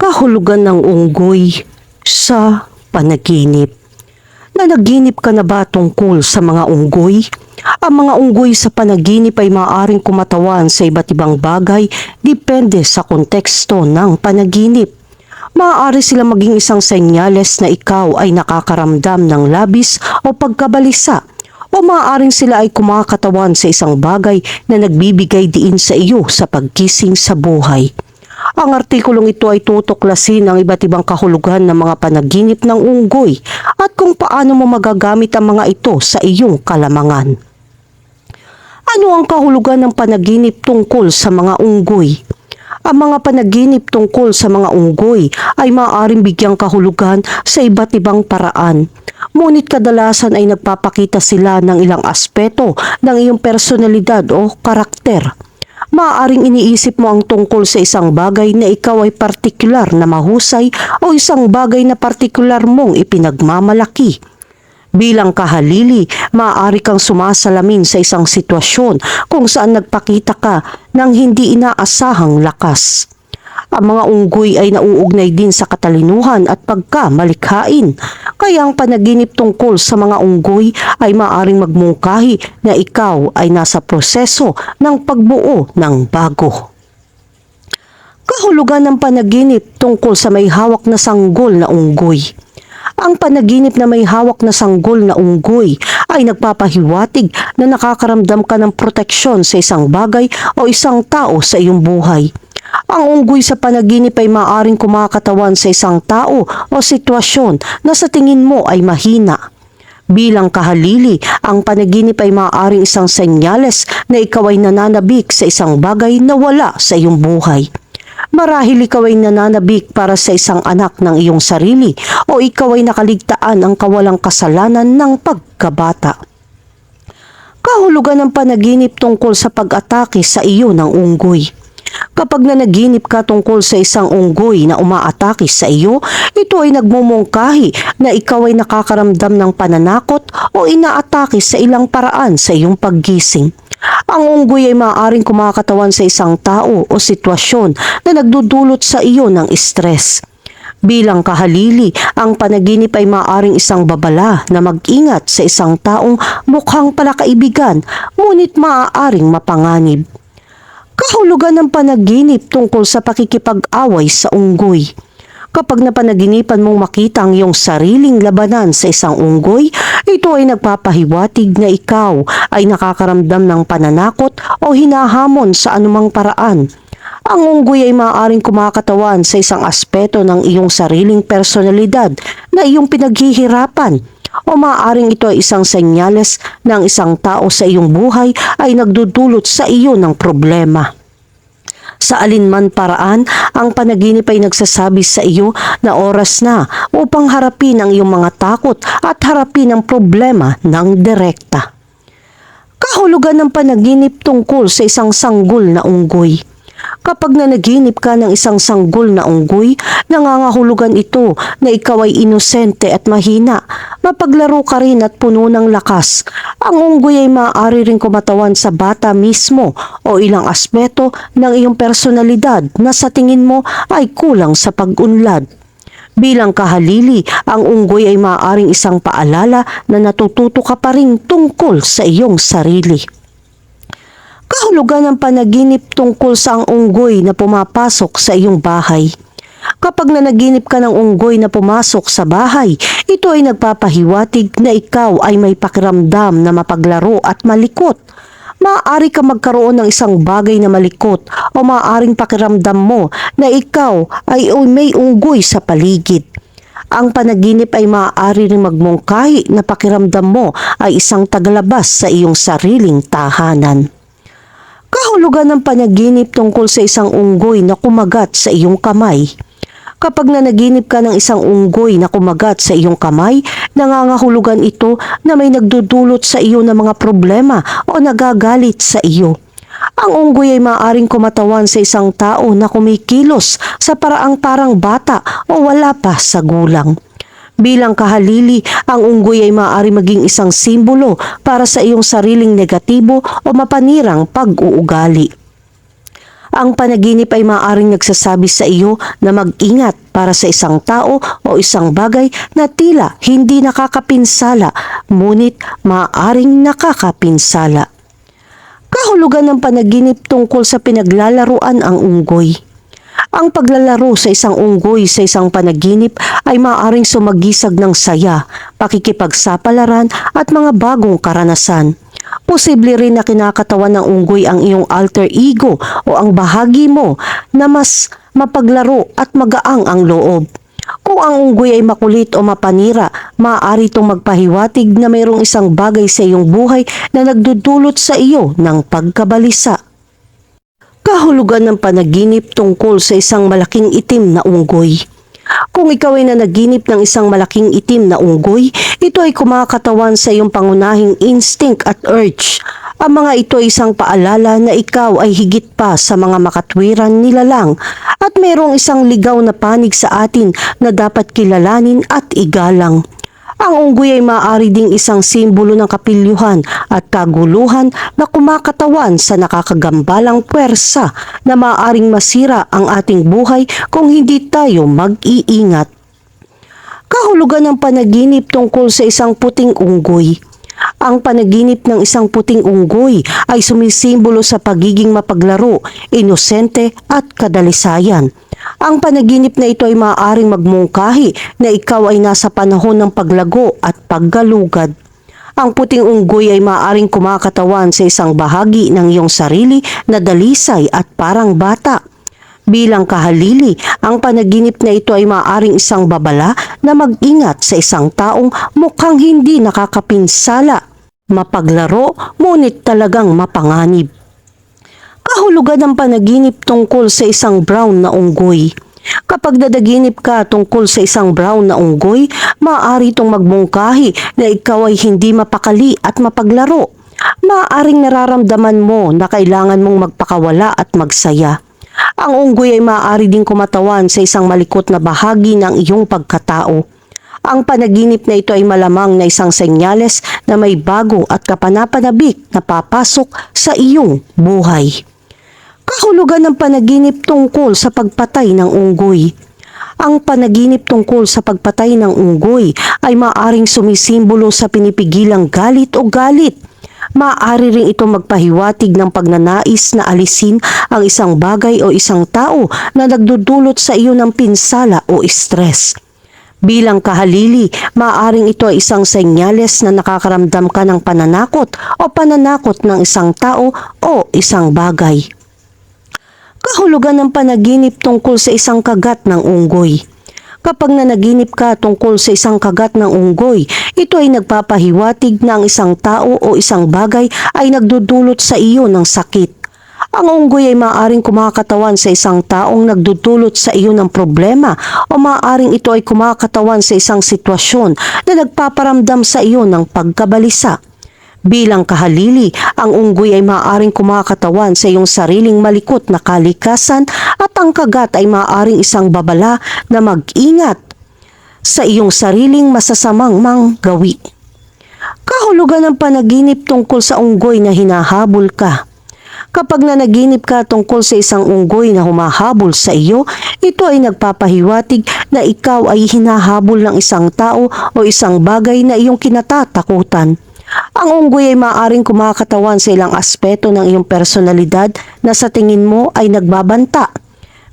kahulugan ng unggoy sa panaginip. Nanaginip ka na ba tungkol sa mga unggoy? Ang mga unggoy sa panaginip ay maaaring kumatawan sa iba't ibang bagay depende sa konteksto ng panaginip. Maaari sila maging isang senyales na ikaw ay nakakaramdam ng labis o pagkabalisa o maaaring sila ay kumakatawan sa isang bagay na nagbibigay diin sa iyo sa pagkising sa buhay. Ang artikulong ito ay tutuklasin ang iba't ibang kahulugan ng mga panaginip ng unggoy at kung paano mo magagamit ang mga ito sa iyong kalamangan. Ano ang kahulugan ng panaginip tungkol sa mga unggoy? Ang mga panaginip tungkol sa mga unggoy ay maaaring bigyang kahulugan sa iba't ibang paraan. Ngunit kadalasan ay nagpapakita sila ng ilang aspeto ng iyong personalidad o karakter. Maaaring iniisip mo ang tungkol sa isang bagay na ikaw ay partikular na mahusay o isang bagay na partikular mong ipinagmamalaki. Bilang kahalili, maaari kang sumasalamin sa isang sitwasyon kung saan nagpakita ka ng hindi inaasahang lakas. Ang mga unggoy ay nauugnay din sa katalinuhan at pagkamalikhain. Kaya ang panaginip tungkol sa mga unggoy ay maaring magmungkahi na ikaw ay nasa proseso ng pagbuo ng bago. Kahulugan ng panaginip tungkol sa may hawak na sanggol na unggoy. Ang panaginip na may hawak na sanggol na unggoy ay nagpapahiwatig na nakakaramdam ka ng proteksyon sa isang bagay o isang tao sa iyong buhay. Ang unggoy sa panaginip ay maaring kumakatawan sa isang tao o sitwasyon na sa tingin mo ay mahina. Bilang kahalili, ang panaginip ay maaaring isang senyales na ikaw ay nananabik sa isang bagay na wala sa iyong buhay. Marahil ikaw ay nananabik para sa isang anak ng iyong sarili o ikaw ay nakaligtaan ang kawalang kasalanan ng pagkabata. Kahulugan ng panaginip tungkol sa pag-atake sa iyo ng unggoy. Kapag nanaginip ka tungkol sa isang unggoy na umaatake sa iyo, ito ay nagmumungkahi na ikaw ay nakakaramdam ng pananakot o inaatake sa ilang paraan sa iyong paggising. Ang unggoy ay maaaring kumakatawan sa isang tao o sitwasyon na nagdudulot sa iyo ng stress. Bilang kahalili, ang panaginip ay maaaring isang babala na mag-ingat sa isang taong mukhang palakaibigan ngunit maaaring mapanganib. Kahulugan ng panaginip tungkol sa pakikipag-away sa unggoy. Kapag napanaginipan mong makita ang iyong sariling labanan sa isang unggoy, ito ay nagpapahiwatig na ikaw ay nakakaramdam ng pananakot o hinahamon sa anumang paraan. Ang unggoy ay maaaring kumakatawan sa isang aspeto ng iyong sariling personalidad na iyong pinaghihirapan o maaaring ito ay isang senyales ng isang tao sa iyong buhay ay nagdudulot sa iyo ng problema. Sa alinman paraan, ang panaginip ay nagsasabi sa iyo na oras na upang harapin ang iyong mga takot at harapin ang problema ng direkta. Kahulugan ng panaginip tungkol sa isang sanggol na unggoy. Kapag nanaginip ka ng isang sanggol na unggoy, nangangahulugan ito na ikaw ay inosente at mahina. Mapaglaro ka rin at puno ng lakas. Ang unggoy ay maaari rin kumatawan sa bata mismo o ilang aspeto ng iyong personalidad na sa tingin mo ay kulang sa pag-unlad. Bilang kahalili, ang unggoy ay maaaring isang paalala na natututo ka pa rin tungkol sa iyong sarili. Kahulugan ng panaginip tungkol sa ang unggoy na pumapasok sa iyong bahay. Kapag nanaginip ka ng unggoy na pumasok sa bahay, ito ay nagpapahiwatig na ikaw ay may pakiramdam na mapaglaro at malikot. Maaari ka magkaroon ng isang bagay na malikot o maaaring pakiramdam mo na ikaw ay may unggoy sa paligid. Ang panaginip ay maaari rin magmungkahi na pakiramdam mo ay isang tagalabas sa iyong sariling tahanan. Kahulugan ng panaginip tungkol sa isang unggoy na kumagat sa iyong kamay. Kapag nanaginip ka ng isang unggoy na kumagat sa iyong kamay, nangangahulugan ito na may nagdudulot sa iyo ng mga problema o nagagalit sa iyo. Ang unggoy ay maaaring kumatawan sa isang tao na kumikilos sa paraang parang bata o wala pa sa gulang. Bilang kahalili, ang unggoy ay maaari maging isang simbolo para sa iyong sariling negatibo o mapanirang pag-uugali. Ang panaginip ay maaaring nagsasabi sa iyo na mag-ingat para sa isang tao o isang bagay na tila hindi nakakapinsala, ngunit maaaring nakakapinsala. Kahulugan ng panaginip tungkol sa pinaglalaruan ang unggoy. Ang paglalaro sa isang unggoy sa isang panaginip ay maaaring sumagisag ng saya, pakikipagsapalaran at mga bagong karanasan. Posible rin na kinakatawan ng unggoy ang iyong alter ego o ang bahagi mo na mas mapaglaro at magaang ang loob. Kung ang unggoy ay makulit o mapanira, maaari itong magpahiwatig na mayroong isang bagay sa iyong buhay na nagdudulot sa iyo ng pagkabalisa. Kahulugan ng panaginip tungkol sa isang malaking itim na unggoy. Kung ikaw ay nanaginip ng isang malaking itim na unggoy, ito ay kumakatawan sa iyong pangunahing instinct at urge. Ang mga ito ay isang paalala na ikaw ay higit pa sa mga makatwiran nilalang at mayroong isang ligaw na panig sa atin na dapat kilalanin at igalang. Ang unggoy ay maaari ding isang simbolo ng kapilyuhan at kaguluhan na kumakatawan sa nakakagambalang puwersa na maaaring masira ang ating buhay kung hindi tayo mag-iingat. Kahulugan ng panaginip tungkol sa isang puting unggoy. Ang panaginip ng isang puting unggoy ay sumisimbolo sa pagiging mapaglaro, inosente at kadalisayan. Ang panaginip na ito ay maaaring magmungkahi na ikaw ay nasa panahon ng paglago at paggalugad. Ang puting unggoy ay maaaring kumakatawan sa isang bahagi ng iyong sarili na dalisay at parang bata. Bilang kahalili, ang panaginip na ito ay maaaring isang babala na mag-ingat sa isang taong mukhang hindi nakakapinsala, mapaglaro, ngunit talagang mapanganib. Kahulugan ng panaginip tungkol sa isang brown na unggoy. Kapag nadaginip ka tungkol sa isang brown na unggoy, maaari itong magbungkahi na ikaw ay hindi mapakali at mapaglaro. Maaaring nararamdaman mo na kailangan mong magpakawala at magsaya. Ang unggoy ay maaari ding kumatawan sa isang malikot na bahagi ng iyong pagkatao. Ang panaginip na ito ay malamang na isang senyales na may bago at kapanapanabik na papasok sa iyong buhay. Kahulugan ng panaginip tungkol sa pagpatay ng unggoy. Ang panaginip tungkol sa pagpatay ng unggoy ay maaring sumisimbolo sa pinipigilang galit o galit. Maaari rin ito magpahiwatig ng pagnanais na alisin ang isang bagay o isang tao na nagdudulot sa iyo ng pinsala o stress. Bilang kahalili, maaaring ito ay isang senyales na nakakaramdam ka ng pananakot o pananakot ng isang tao o isang bagay. Kahulugan ng panaginip tungkol sa isang kagat ng unggoy. Kapag nanaginip ka tungkol sa isang kagat ng unggoy, ito ay nagpapahiwatig na ang isang tao o isang bagay ay nagdudulot sa iyo ng sakit. Ang unggoy ay maaaring kumakatawan sa isang taong nagdudulot sa iyo ng problema o maaaring ito ay kumakatawan sa isang sitwasyon na nagpaparamdam sa iyo ng pagkabalisa. Bilang kahalili, ang unggoy ay maaaring kumakatawan sa iyong sariling malikot na kalikasan at ang kagat ay maaaring isang babala na mag-ingat sa iyong sariling masasamang manggawi. Kahulugan ng panaginip tungkol sa unggoy na hinahabol ka. Kapag nanaginip ka tungkol sa isang unggoy na humahabol sa iyo, ito ay nagpapahiwatig na ikaw ay hinahabol ng isang tao o isang bagay na iyong kinatatakutan. Ang unggoy ay maaaring kumakatawan sa ilang aspeto ng iyong personalidad na sa tingin mo ay nagbabanta.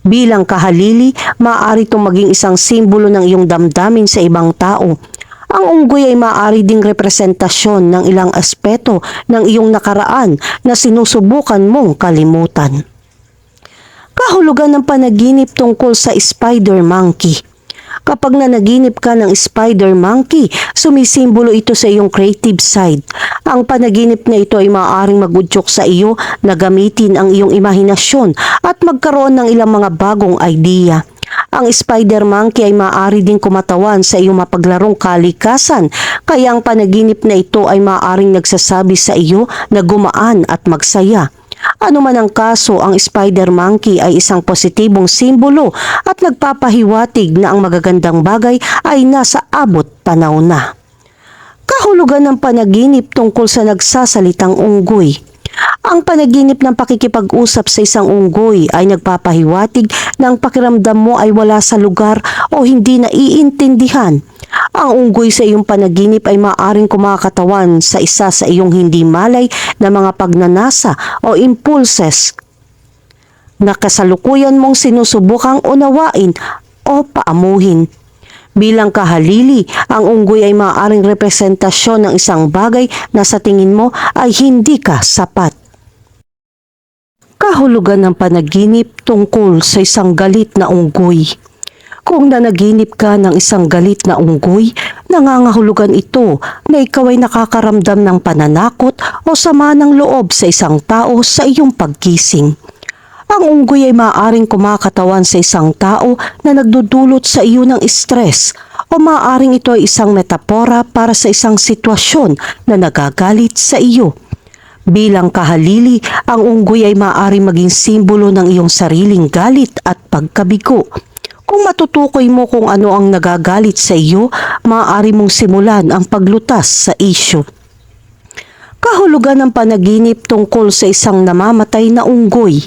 Bilang kahalili, maaari itong maging isang simbolo ng iyong damdamin sa ibang tao. Ang unggoy ay maaari ding representasyon ng ilang aspeto ng iyong nakaraan na sinusubukan mong kalimutan. Kahulugan ng panaginip tungkol sa spider monkey. Kapag nanaginip ka ng spider monkey, sumisimbolo ito sa iyong creative side. Ang panaginip na ito ay maaaring magudyok sa iyo na gamitin ang iyong imahinasyon at magkaroon ng ilang mga bagong idea. Ang spider monkey ay maaari din kumatawan sa iyong mapaglarong kalikasan, kaya ang panaginip na ito ay maaaring nagsasabi sa iyo na gumaan at magsaya. Ano man ang kaso, ang spider monkey ay isang positibong simbolo at nagpapahiwatig na ang magagandang bagay ay nasa abot tanaw na. Kahulugan ng panaginip tungkol sa nagsasalitang unggoy. Ang panaginip ng pakikipag-usap sa isang unggoy ay nagpapahiwatig ng pakiramdam mo ay wala sa lugar o hindi naiintindihan. Ang unggoy sa iyong panaginip ay maaaring kumakatawan sa isa sa iyong hindi malay na mga pagnanasa o impulses na kasalukuyan mong sinusubukang unawain o paamuhin. Bilang kahalili, ang unggoy ay maaaring representasyon ng isang bagay na sa tingin mo ay hindi ka sapat. Kahulugan ng panaginip tungkol sa isang galit na unggoy. Kung nanaginip ka ng isang galit na unggoy, nangangahulugan ito na ikaw ay nakakaramdam ng pananakot o sama ng loob sa isang tao sa iyong pagkising. Ang unggoy ay maaaring kumakatawan sa isang tao na nagdudulot sa iyo ng stress o maaaring ito ay isang metapora para sa isang sitwasyon na nagagalit sa iyo. Bilang kahalili, ang unggoy ay maaaring maging simbolo ng iyong sariling galit at pagkabigo. Kung matutukoy mo kung ano ang nagagalit sa iyo, maaari mong simulan ang paglutas sa isyu. Kahulugan ng panaginip tungkol sa isang namamatay na unggoy.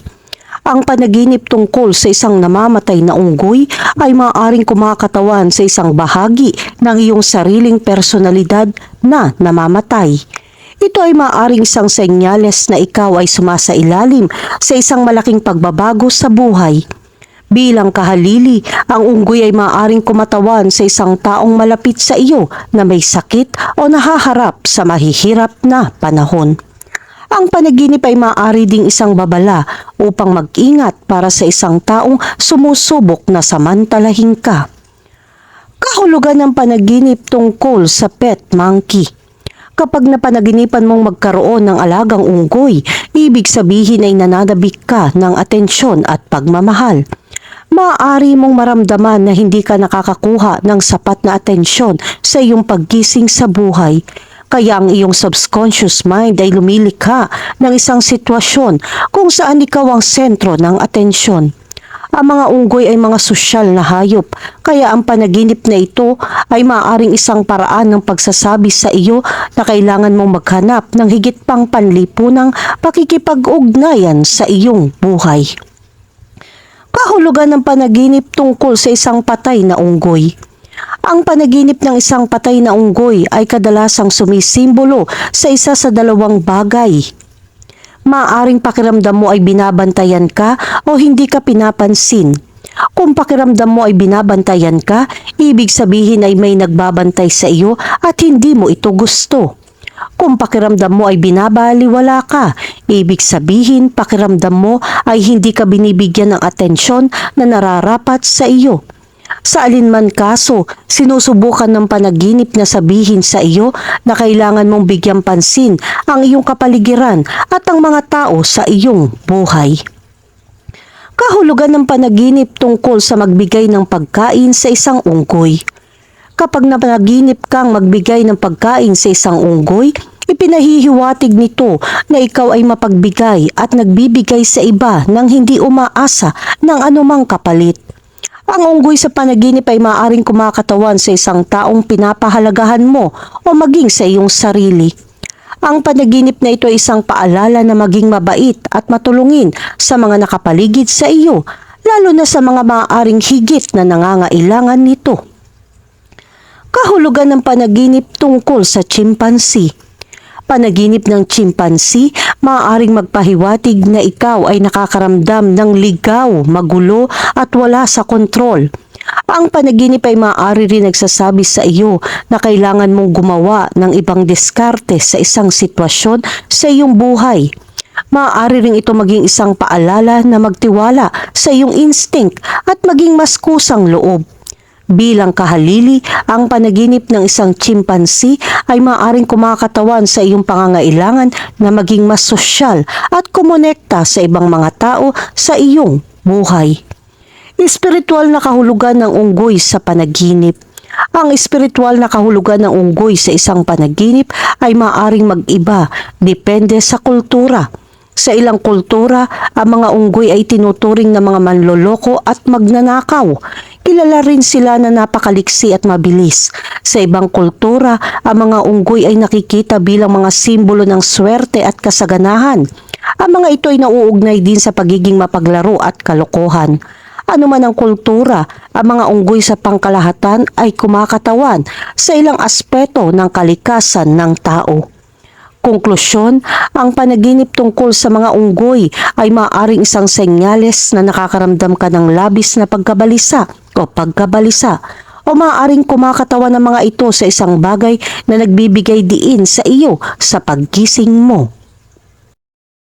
Ang panaginip tungkol sa isang namamatay na unggoy ay maaaring kumakatawan sa isang bahagi ng iyong sariling personalidad na namamatay. Ito ay maaaring isang senyales na ikaw ay sumasailalim sa isang malaking pagbabago sa buhay. Bilang kahalili, ang unggoy ay maaaring kumatawan sa isang taong malapit sa iyo na may sakit o nahaharap sa mahihirap na panahon. Ang panaginip ay maaari ding isang babala upang mag-ingat para sa isang taong sumusubok na samantalahin ka. Kahulugan ng panaginip tungkol sa pet monkey. Kapag napanaginipan mong magkaroon ng alagang unggoy, ibig sabihin ay nananabik ka ng atensyon at pagmamahal. Maaari mong maramdaman na hindi ka nakakakuha ng sapat na atensyon sa iyong paggising sa buhay. Kaya ang iyong subconscious mind ay lumilikha ng isang sitwasyon kung saan ikaw ang sentro ng atensyon. Ang mga unggoy ay mga sosyal na hayop, kaya ang panaginip na ito ay maaaring isang paraan ng pagsasabi sa iyo na kailangan mong maghanap ng higit pang panlipunang pakikipag-ugnayan sa iyong buhay. Kahulugan ng panaginip tungkol sa isang patay na unggoy. Ang panaginip ng isang patay na unggoy ay kadalasang sumisimbolo sa isa sa dalawang bagay. Maaring pakiramdam mo ay binabantayan ka o hindi ka pinapansin. Kung pakiramdam mo ay binabantayan ka, ibig sabihin ay may nagbabantay sa iyo at hindi mo ito gusto. Kung pakiramdam mo ay binabaliwala ka, ibig sabihin pakiramdam mo ay hindi ka binibigyan ng atensyon na nararapat sa iyo. Sa alinman kaso, sinusubukan ng panaginip na sabihin sa iyo na kailangan mong bigyan pansin ang iyong kapaligiran at ang mga tao sa iyong buhay. Kahulugan ng panaginip tungkol sa magbigay ng pagkain sa isang unggoy. Kapag napanaginip kang magbigay ng pagkain sa isang unggoy, ipinahihiwatig nito na ikaw ay mapagbigay at nagbibigay sa iba nang hindi umaasa ng anumang kapalit. Ang unggoy sa panaginip ay maaaring kumakatawan sa isang taong pinapahalagahan mo o maging sa iyong sarili. Ang panaginip na ito ay isang paalala na maging mabait at matulungin sa mga nakapaligid sa iyo, lalo na sa mga maaaring higit na nangangailangan nito. Kahulugan ng panaginip tungkol sa chimpanzee. Panaginip ng chimpanzee, maaaring magpahiwatig na ikaw ay nakakaramdam ng ligaw, magulo at wala sa kontrol. Ang panaginip ay maaari rin nagsasabi sa iyo na kailangan mong gumawa ng ibang diskarte sa isang sitwasyon sa iyong buhay. Maaari rin ito maging isang paalala na magtiwala sa iyong instinct at maging mas kusang loob. Bilang kahalili, ang panaginip ng isang chimpanzee ay maaaring kumakatawan sa iyong pangangailangan na maging mas sosyal at kumonekta sa ibang mga tao sa iyong buhay. Espiritual na kahulugan ng unggoy sa panaginip. Ang espiritual na kahulugan ng unggoy sa isang panaginip ay maaaring mag-iba depende sa kultura. Sa ilang kultura, ang mga unggoy ay tinuturing na mga manloloko at magnanakaw. Kilala rin sila na napakaliksi at mabilis. Sa ibang kultura, ang mga unggoy ay nakikita bilang mga simbolo ng swerte at kasaganahan. Ang mga ito ay nauugnay din sa pagiging mapaglaro at kalokohan. Ano man ang kultura, ang mga unggoy sa pangkalahatan ay kumakatawan sa ilang aspeto ng kalikasan ng tao. Konklusyon, ang panaginip tungkol sa mga unggoy ay maaaring isang senyales na nakakaramdam ka ng labis na pagkabalisa o pagkabalisa o maaaring kumakatawan ng mga ito sa isang bagay na nagbibigay diin sa iyo sa paggising mo.